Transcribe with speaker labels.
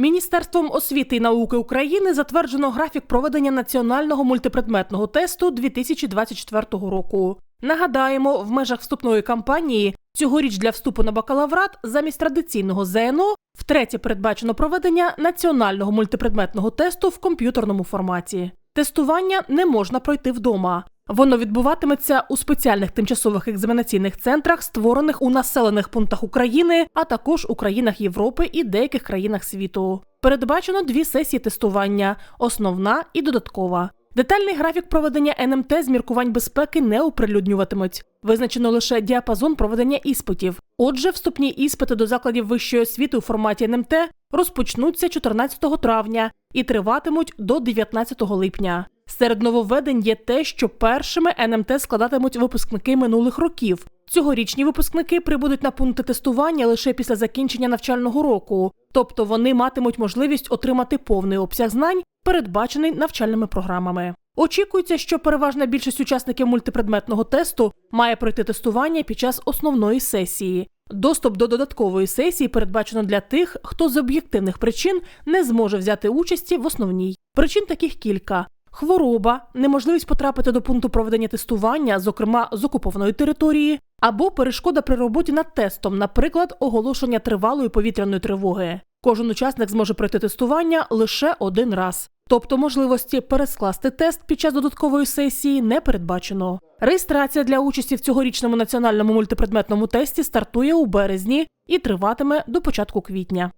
Speaker 1: Міністерством освіти і науки України затверджено графік проведення національного мультипредметного тесту 2024 року. Нагадаємо, в межах вступної кампанії цьогоріч для вступу на бакалаврат замість традиційного ЗНО втретє передбачено проведення національного мультипредметного тесту в комп'ютерному форматі. Тестування не можна пройти вдома. Воно відбуватиметься у спеціальних тимчасових екзаменаційних центрах, створених у населених пунктах України, а також у країнах Європи і деяких країнах світу. Передбачено дві сесії тестування: основна і додаткова. Детальний графік проведення НМТ з міркувань безпеки не оприлюднюватимуть. Визначено лише діапазон проведення іспитів. Отже, вступні іспити до закладів вищої освіти у форматі НМТ розпочнуться 14 травня і триватимуть до 19 липня. Серед нововведень є те, що першими НМТ складатимуть випускники минулих років. Цьогорічні випускники прибудуть на пункти тестування лише після закінчення навчального року, тобто вони матимуть можливість отримати повний обсяг знань, передбачений навчальними програмами. Очікується, що переважна більшість учасників мультипредметного тесту має пройти тестування під час основної сесії. Доступ до додаткової сесії передбачено для тих, хто з об'єктивних причин не зможе взяти участі в основній. Причин таких кілька. Хвороба, неможливість потрапити до пункту проведення тестування, зокрема з окупованої території, або перешкода при роботі над тестом, наприклад, оголошення тривалої повітряної тривоги. Кожен учасник зможе пройти тестування лише один раз. Тобто можливості перескласти тест під час додаткової сесії не передбачено. Реєстрація для участі в цьогорічному національному мультипредметному тесті стартує у березні і триватиме до початку квітня.